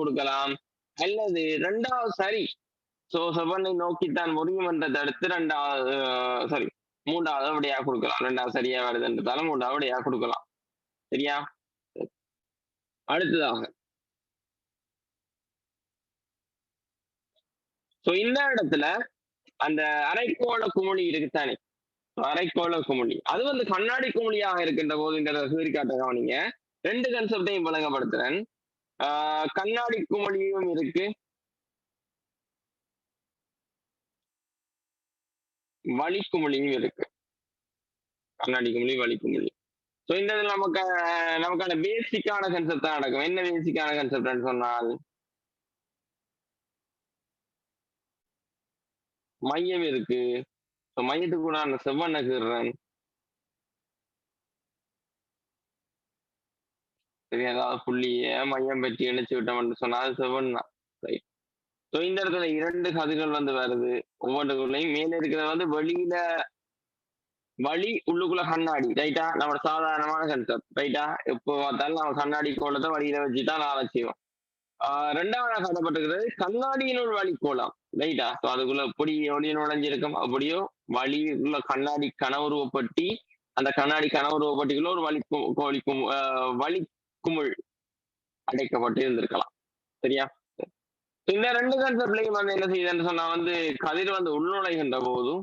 கொடுக்கலாம். அல்லது ரெண்டாவது சரி. சோ செவனை நோக்கித்தான் முடியும் என்ற தடுத்து ரெண்டாவது சாரி மூன்றாவது விடையா கொடுக்கலாம். ரெண்டாவது சரியா வருதுன்றதால மூன்றாவது விடையா கொடுக்கலாம். சரியா? அடுத்ததாக. சோ இந்த இடத்துல அந்த அரைக்கோள குமிழி இருக்குத்தானே அரைக்கோள குமிழி அது வந்து கண்ணாடி குமிழியாக இருக்கின்ற போது இந்த சூரிக்காட்ட கவனிங்க. ரெண்டு கன்செப்டையும் விளங்கப்படுத்துறேன். கண்ணாடி குமிழியும் இருக்கு. வலிக்குமிழியும் இருக்கு. கண்ணாடி குமிழி வலிக்குமிழி ஸோ இந்த இதுல நமக்கு நமக்கான பேசிக்கான கன்செப்ட் தான் நடக்கும். என்ன பேசிக்கான கன்செப்ட்னு சொன்னால் மையம் இருக்கு. ஸோ மையத்துக்கு கூட அந்த செவ்வண்ணை சரி ஏதாவது புள்ளிய மையம் பற்றி இணைச்சு விட்டோம்னு சொன்னா அது செவன் தான். ரைட் ஸோ இந்த இடத்துல இரண்டு கதிர்கள் வந்து வருது. ஒவ்வொன்றுக்குள்ளையும் மேல இருக்கிறது வந்து வெளியில வழி உள்ளுக்குள்ள கண்ணாடி. ரைட்டா நம்ம சாதாரணமான கன்செப்ட் ரைட்டா எப்போ பார்த்தாலும் நம்ம கண்ணாடி கோலத்தை வழியில வச்சுதான் நான் செய்வோம். ஆஹ் ரெண்டாவது காட்டப்பட்டிருக்கிறது கண்ணாடியினுள் கோலம். ரைட்டா ஸோ அதுக்குள்ள எப்படி ஒளி நுழைஞ்சிருக்கும்? அப்படியோ வழி உள்ள கண்ணாடி கனவுருவப்பட்டி அந்த கண்ணாடி கனவுருவப்பட்டிக்குள்ள ஒரு வழி கு- வழி குமிழ் அடைக்கப்பட்டு இருந்திருக்கலாம் சரியா? இந்த ரெண்டு கன்செப்ட்லையும் வந்து என்ன செய்யுதுன்னு சொன்னா வந்து கதிர் வந்து உள்நுழைகின்ற போதும்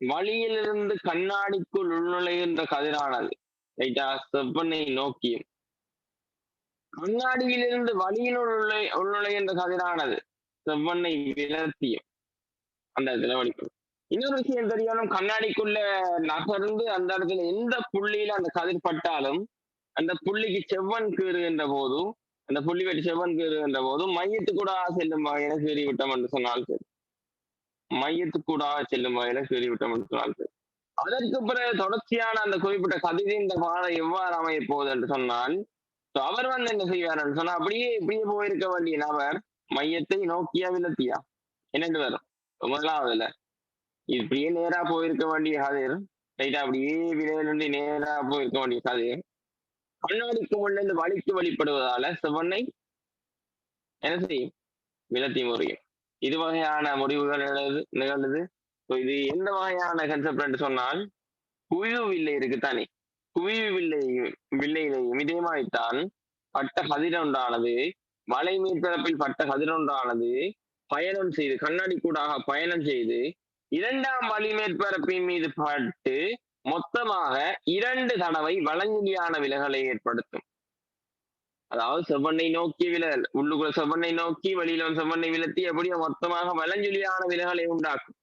வழியிலிருந்து கண்ணாடிக்குள் உள்நுழைகின்ற கதிரானது. ரைட்டா செவ்வனை நோக்கியும் கண்ணாடியிலிருந்து வழியினுள் உள்ள உள்நுழைகின்ற கதிரானது செவ்வனை விலத்தியும் அந்த இடத்துல வலிக்கும் இன்னொரு விஷயம் தெரியாலும் கண்ணாடிக்குள்ள நகர்ந்து அந்த இடத்துல எந்த புள்ளியில அந்த கதிர் பட்டாலும் அந்த புள்ளிக்கு செவ்வன் கீறுகின்ற போதும் அந்த புள்ளி வெட்டி செவ்வன் கீறுகின்ற போதும் மையத்துக்கூட செல்லும் வகையில கீறி விட்டோம் என்று சொன்னால் சரி. மையத்துக்கூட செல்லும் வகையில கீறி விட்டோம் என்று சொன்னால் சரி. அதற்கு பிறகு தொடர்ச்சியான அந்த குறிப்பிட்ட கதிரின் பாதை எவ்வாறு அமைய போகுது என்று சொன்னால் அவர் வந்து என்ன செய்வார் சொன்னா அப்படியே இப்படியே போயிருக்க வேண்டிய நபர் மையத்தை நோக்கியா விலத்தியா? என்னென்று வரும்? முதலாவதுல இப்படியே நேரா போயிருக்க வேண்டிய கதிர் ரைட்டா? அப்படியே விரைவில் நேரா போயிருக்க வேண்டிய கதிர் கண்ணாடிக்கு முன்னிருந்து வலித்து வழிபடுவதால செவ்வனை என்ன செய்யும்? விலத்தி முறையும். இது வகையான முடிவுகள் நிகழ்ந்தது. இது எந்த வகையான கன்செப்ட் என்று சொன்னால் குவிவு வில்லை இருக்குத்தானே குவிவு வில்லை வில்லையிலையும் இதே மாதிரித்தான் பட்ட கதிரொன்றானது மலை மேற்பரப்பில் பட்ட கதிரொன்றானது பயணம் செய்து கண்ணாடி கூடாக பயணம் செய்து இரண்டாம் வழி மேற்பரப்பின் மீது பட்டு மொத்தமாக இரண்டு தடவை வளங்குடியான விலகலை ஏற்படுத்தும். அதாவது செவ்வண்ணை நோக்கி விலகல் உள்ளுக்குள்ள செவ்வண்ணை நோக்கி வெளியில வந்து செவ்வண்ணை விலத்தி எப்படியோ மொத்தமாக வளஞ்சுழியான விலகலை உண்டாக்கும்.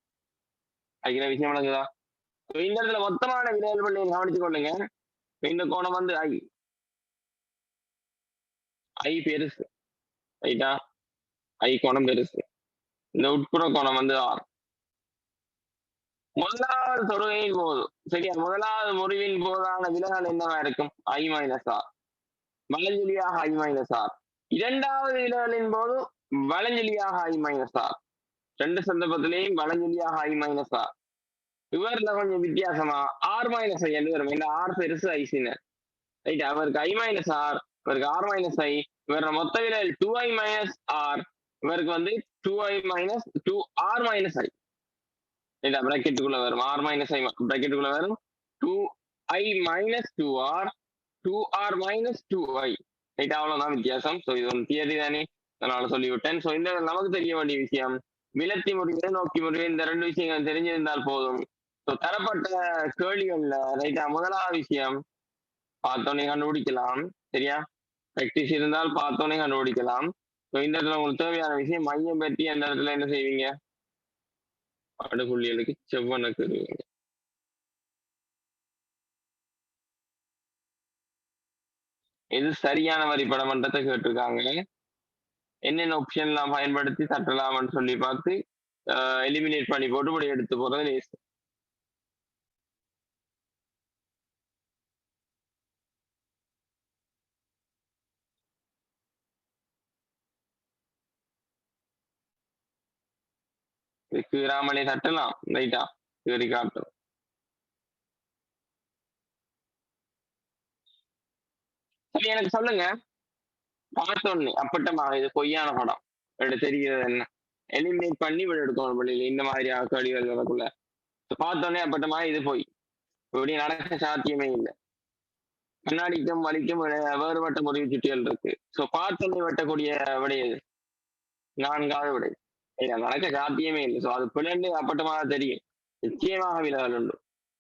அதுக்கிற விஷயம் விளங்குதா? இந்த இடத்துல மொத்தமான விலகல் பண்ணி கவனிச்சு கொள்ளுங்க. இந்த கோணம் வந்து ஐ ஐ பெருசு. ரைட்டா ஐ கோணம் பெருசு. இந்த உட்புற கோணம் வந்து ஆறு முதலாவது தொடுகையின் போது சரியா? முதலாவது முறிவின் போதான விலகல் என்னவா இருக்கும்? ஐ மைனஸ் ஆர் வலஞ்சொலியாக ஐ மைனஸ் ஆர் இரண்டாவது விலகலின் போது வலஞ்சொலியாக ஐ மைனஸ் ஆர் ரெண்டு சந்தர்ப்பத்திலையும் வலஞ்சொலியாக ஐ மைனஸ் ஆர் இவர்ல கொஞ்சம் வித்தியாசமா ஆர் மைனஸ் ஐ என்று வரும். இந்த ஆர் பெருசு ஐசினர் ரைட் அவருக்கு ஐ மைனஸ் ஆர் இவருக்கு ஆர் மைனஸ் ஐ இவரோட மொத்த விலகல் டூ ஐ மைனஸ் ஆர் இவருக்கு வந்து two I minus two R minus I இந்த பிராக்கெட்டுக்குள்ள வரும். ஆர் மைனஸ் ஐ பிராக்கெட்டுக்குள்ள வரும். Two I minus two R two R minus two I right அவ்வளவுதான் வித்தியாசம். ஸோ இது ஒரு தியரி தானே. அதனால சொல்லிவிட்டேன். ஸோ இந்த நமக்கு தெரிய வேண்டிய விஷயம் விலத்தி முறையை நோக்கி முறையை இந்த ரெண்டு விஷயங்கள் தெரிஞ்சிருந்தால் போதும். ஸோ தரப்பட்ட கேள்விகள்ல ரைட்டா முதலாவது விஷயம் பார்த்தோன்னே கண்டுபிடிக்கலாம். சரியா? ப்ராக்டிஸ் இருந்தால் பார்த்தோன்னே கண்டுபிடிக்கலாம். ஸோ இந்த இடத்துல உங்களுக்கு தேவையான விஷயம் மையம் பற்றி அந்த இடத்துல என்ன செய்வீங்க? அடுகுழியலுக்கு செவ்வன கருவிகள். எது சரியான வரிப்படமன்றத்தை கேட்டிருக்காங்க. என்னென்ன ஆப்ஷன்லாம் பயன்படுத்தி தட்டலாம்னு சொல்லி பார்த்து எலிமினேட் பண்ணி போட்டு இப்படி எடுத்து போறது லேஸ் ராமலை தட்டலாம் ரைட்டா? கீறி காட்டும் சரி எனக்கு சொல்லுங்க. பார்த்தோன்னே அப்பட்டமாக இது பொய்யான படம். இவட தெரிகிறது என்ன? எலிமினேட் பண்ணி விட எடுக்கணும் வெளியில இந்த மாதிரி கேள்விகள் வரக்குள்ள. பார்த்தோன்னே அப்பட்டமா இது போய். இப்படி நடக்க சாத்தியமே இல்லை. கண்ணாடிக்கும் வலிக்கும் வேறுபட்ட முறிவு சுட்டிகள் இருக்கு. சோ பார்த்தோன்னே வெட்டக்கூடிய விடை இது நான்காவது விடை. இது நடக்க சாத்தியமே இல்லை. சோ அது பிளண்டு அப்பட்டமாக தெரியும். நிச்சயமாக விலகல் உண்டு.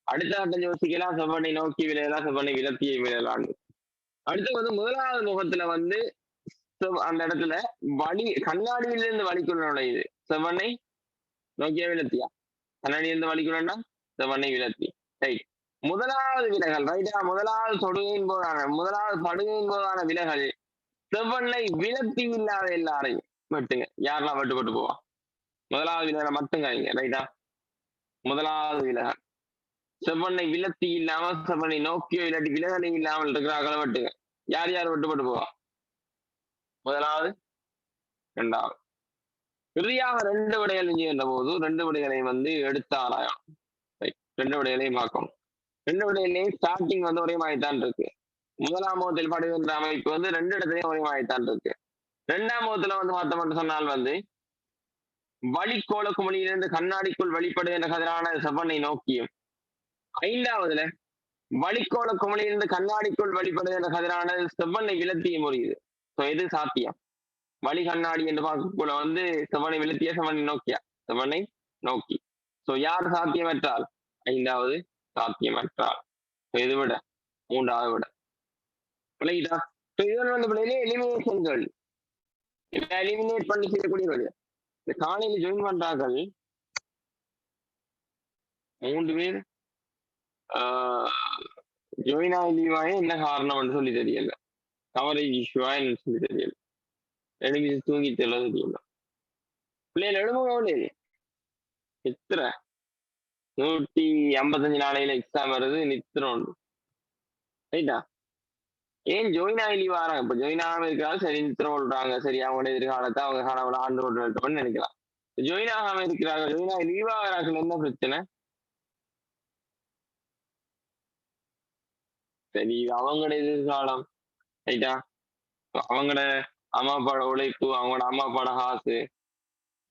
அடுத்த கட்டம் யோசிக்கலாம். செவ்வனை நோக்கி விளையலாம் செவ்வனை விலத்தியை விளையலாம் அடுத்து வந்து முதலாவது முகத்துல வந்து அந்த இடத்துல வலி கண்ணாடியிலிருந்து வலிக்குள்ள நுழையுது. செவ்வனை நோக்கிய விலத்தியா? கண்ணாடியிலிருந்து வலிக்குள்ளா செவ்வனை விலத்தி. ரைட் முதலாவது விலகல் ரைட்டா முதலாவது தொடுகையின் போதான முதலாவது படுகையின் போதான விலகல். செவ்வனை விலத்தி இல்லாத எல்லாரையும் வெட்டுங்க. யாரெல்லாம் வெட்டுப்பட்டு போவா? முதலாவது விலகலை மட்டும் காய்ங்க ரைட்டா முதலாவது விலகல். செவ்வனை விலத்தி இல்லாம செவ்வனை நோக்கியோ இல்லாட்டி விலகலை இல்லாமல் இருக்கிற அகல வெட்டுங்க யார் யார் வெட்டுப்பட்டு போவா? முதலாவது இரண்டாவது. இறுதியாக ரெண்டு விடைகள் செய்கின்ற போது ரெண்டு விடைகளையும் வந்து எடுத்து ஆராயணும். ரெண்டு விடைகளையும் பார்க்கணும். ரெண்டு விடைகளையும் ஸ்டார்டிங் வந்து ஒரே மாதிரி தான் இருக்கு. முதலாம் முகத்தில் படுகின்ற அமைப்பு வந்து ரெண்டு இடத்துலயும் ஒரே மாதிரி தான் இருக்கு. ரெண்டாம் முகத்துல வந்து பார்த்தோம் மட்டும் சொன்னால் வந்து வழிக்கோள குமளியிலிருந்து கண்ணாடிக்குள் வெளிப்படுகின்ற கதிரான செவ்வனை நோக்கியும். ஐந்தாவதுல வழிகோல குமளியிலிருந்து கண்ணாடிக்குள் வெளிப்படுகின்ற கதிரான செவ்வனை விலத்தியும் முறியுது ஸோ எது சாத்தியம்? வழி கண்ணாடி என்று பார்க்கக்குள்ள வந்து செவ்வனை விழுத்திய செவ்வனை நோக்கியா? செவ்வனை நோக்கி. சோ யார் சாத்தியமற்றால்? ஐந்தாவது சாத்தியமற்றால். இது விட மூன்றாவது விட. விளங்கிட்டா ஸோ இதன் வந்து பிள்ளைகளே எலிமினேஷன் கேள்வி. எலிமினேட் பண்ணி செய்யக்கூடிய கேள்வி இந்த காலையில ஜாயின் பண்றார்கள். மூன்று பேர் ஜாயின் லீவாயே என்ன காரணம்னு சொல்லி தெரியல. கவரேஜ் இஷ்யூவா என்னன்னு சொல்லி தெரியல. எழுதி தூங்கி தெரியல தெரியல. பிள்ளைகள் எழுமுகவில்லை எத்தனை? நூற்றி ஐம்பத்தஞ்சு நாளையில எக்ஸாம் வருது நித்திரம் உண்டு. ரைட்டா ஏன் ஜோயின் ஆகி வராங்க இப்ப ஜோயின் ஆகாம இருக்கிறாங்க சரி நித்திரம் விடுறாங்க சரி அவங்களோட எதிர்காலத்தை அவங்க கனவுல ஆண்டு விடுறோம்னு நினைக்கலாம். ஜோயின் ஆகாம இருக்கிறாங்க ஜோயின் ஆகி லீவ் ஆகிறாங்க என்ன பிரச்சனை? சரி இது அவங்களோட எதிர்காலம். ரைட்டா அவங்களோட அம்மா அப்பாவோட உழைப்பு அவங்களோட அம்மா அப்பாவோட காசு.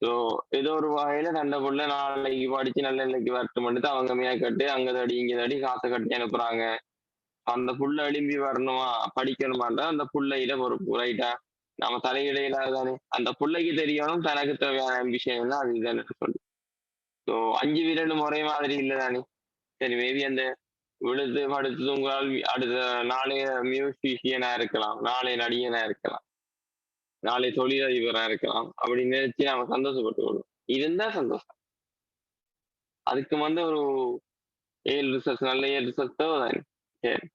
ஸோ ஏதோ ஒரு வகையில தண்டை புள்ள நாளைக்கு படிச்சு நல்ல நிலைக்கு வரட்டும் அவங்க மேற்கட்டு அங்க தடி இங்க தடி காசை கட்டி அனுப்புறாங்க. அந்த புள்ள எழும்பி வரணுமா? படிக்கணுமான்றா அந்த புள்ளையில பொறுப்பு ரைட்டா நம்ம தலையிடையில தானே அந்த புள்ளைக்கு தெரியணும் தனக்கு தேவையான விஷயம் தான் அது இதுன்னு சொல்லி. ஸோ அஞ்சு விரலும் ஒரே மாதிரி இல்லை தானே. சரி மேபி அந்த விழுது படுத்து உங்களால் அடுத்த நாளைய மியூசிஷியனா இருக்கலாம். நாளைய நடிகனா இருக்கலாம். நாளை தொழிலதிபரா இருக்கலாம். அப்படின்னு நினைச்சு நாம சந்தோஷப்பட்டு விடுவோம் இருந்தா சந்தோஷம். அதுக்கு வந்து ஒரு ஏழு ரிசல்ட் நல்ல ஏழு ரிசல்ட் தேவைதானே. சரி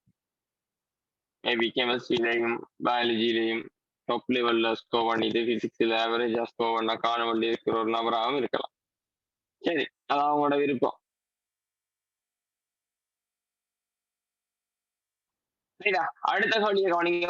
மேபி கெமிஸ்ட்ரிலையும் பயாலஜிலையும் டாப் லெவல்ல ஸ்கோர் பண்ணிட்டு பிசிக்ஸ்ல ஆவரேஜா ஸ்கோர் பண்ண காண வேண்டி இருக்கிற ஒரு நபராகவும் இருக்கலாம் சரி அது அவங்களோட விருப்பம் அடுத்த கேள்வியை கவனிங்க